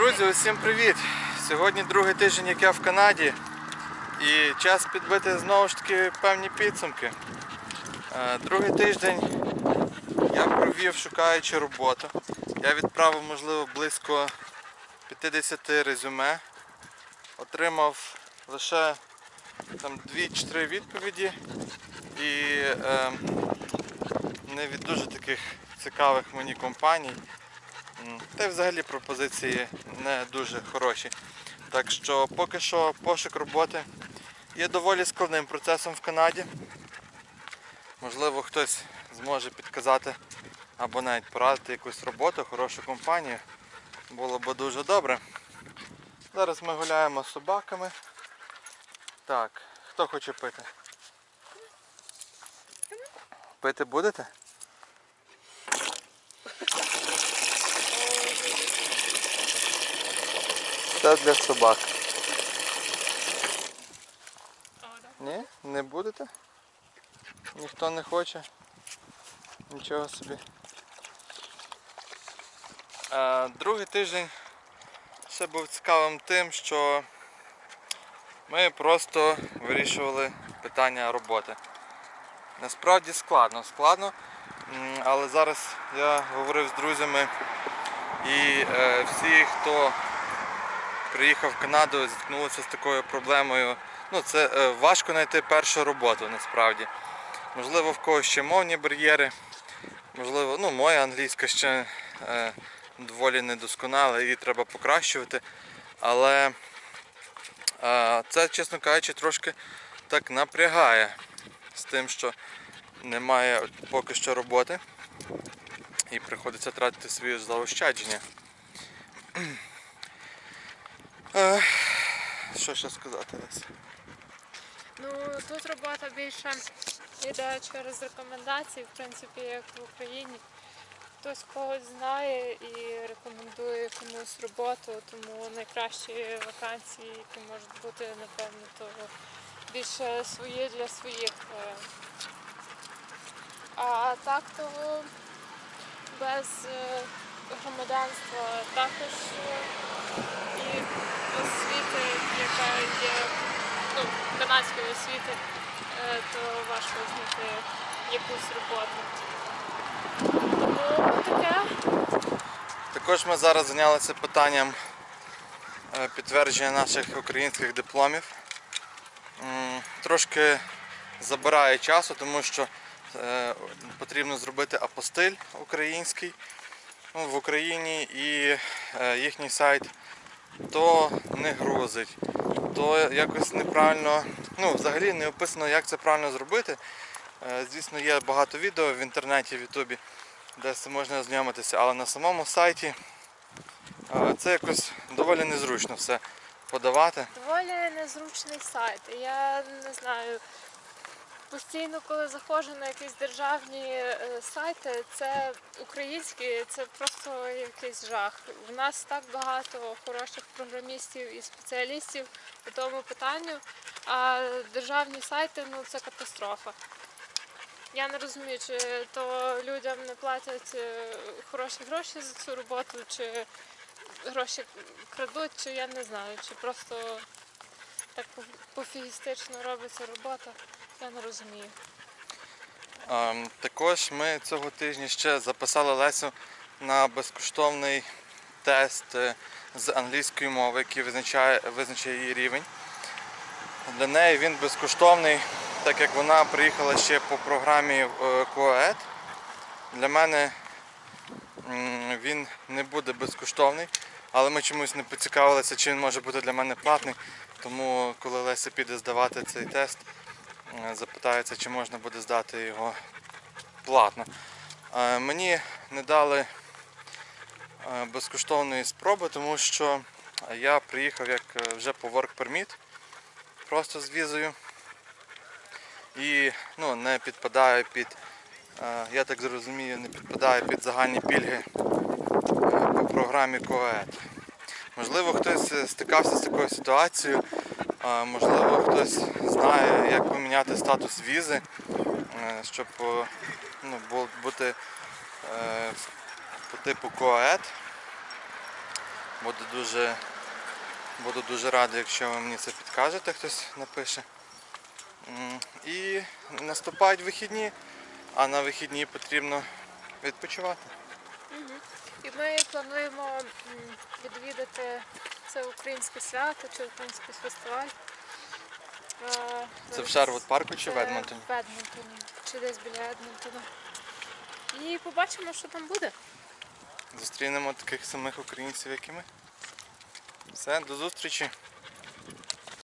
Друзі, усім привіт! Сьогодні другий тиждень, як я в Канаді, і час підбити знову ж таки певні підсумки. Е, Другий тиждень я провів шукаючи роботу. Я відправив, можливо, близько 50 резюме. Отримав лише там 2-3 відповіді і е, не від дуже таких цікавих мені компаній. Та й взагалі пропозиції не дуже хороші. Так що поки що пошук роботи є доволі складним процесом в Канаді. Можливо, хтось зможе підказати або навіть порадити якусь роботу, хорошу компанію. Було б дуже добре. Зараз ми гуляємо з собаками. Так, хто хоче пити? Пити будете? Це для собак. Ні? Не будете? Ніхто не хоче? Нічого собі. Е, другий тиждень ще був цікавим тим, що ми просто вирішували питання роботи. Насправді складно, складно, але зараз я говорив з друзями і е, всі, хто приїхав в Канаду, зіткнулися з такою проблемою. Ну, це е, важко знайти першу роботу насправді. Можливо, в когось ще мовні бар'єри. Можливо, ну, моя англійська ще е, доволі недосконала, її треба покращувати. Але е, це, чесно кажучи, трошки так напрягає з тим, що немає поки що роботи і приходиться тратити свої заощадження. Що ще сказати Леся? Ну тут робота більше йде через рекомендації, в принципі, як в Україні. Хтось когось знає і рекомендує комусь роботу, тому найкращі вакансії, які можуть бути, напевно, то більше свої для своїх. е. А так то без е, громадянства також освіти, яка є ну, канадської освіти, е, то важко знайти якусь роботу. Тому таке. Також ми зараз зайнялися питанням е, підтвердження наших українських дипломів. Трошки забирає часу, тому що е, потрібно зробити апостиль український ну, в Україні і їхній сайт то не грузить, то якось неправильно, ну взагалі не описано, як це правильно зробити. Е, Звісно, є багато відео в інтернеті, в Ютубі, де це можна ознайомитися, але на самому сайті е, це якось доволі незручно все подавати. Доволі незручний сайт. Я не знаю. Постійно, коли заходжу на якісь державні е, сайти, це українські, це просто якийсь жах. У нас так багато хороших програмістів і спеціалістів по тому питанню, а державні сайти ну це катастрофа. Я не розумію, чи то людям не платять е, хороші гроші за цю роботу, чи гроші крадуть, чи я не знаю, чи просто так пофігістично робиться робота. Я не розумію. Ем, Також ми цього тижня ще записали Лесю на безкоштовний тест е, з англійської мови, який визначає, визначає її рівень. Для неї він безкоштовний, так як вона приїхала ще по програмі КОЕД. Для мене він не буде безкоштовний, але ми чомусь не поцікавилися, чи він може бути для мене платний. Тому коли Леся піде здавати цей тест, е, запитається, чи можна буде здати його платно. Е, Мені не дали е, безкоштовної спроби, тому що я приїхав як вже по work permit, просто з візою. І ну, не підпадаю під, я так зрозумію, не підпадаю під загальні пільги по програмі КОЕД. Можливо, хтось стикався з такою ситуацією, можливо, хтось знає, як поміняти статус візи, е, щоб е, ну, бути е, по типу КОЕД. Буду дуже, буду дуже радий, якщо ви мені це підкажете, хтось напише. І наступають вихідні, а на вихідні потрібно відпочивати. І ми плануємо відвідати це українське свято чи український фестиваль. Е, Це в Шервуд парку чи в Едмонтоні? В Едмонтоні, чи десь біля Едмонтона. І побачимо, що там буде. Зустрінемо таких самих українців, як і ми. Все, до зустрічі.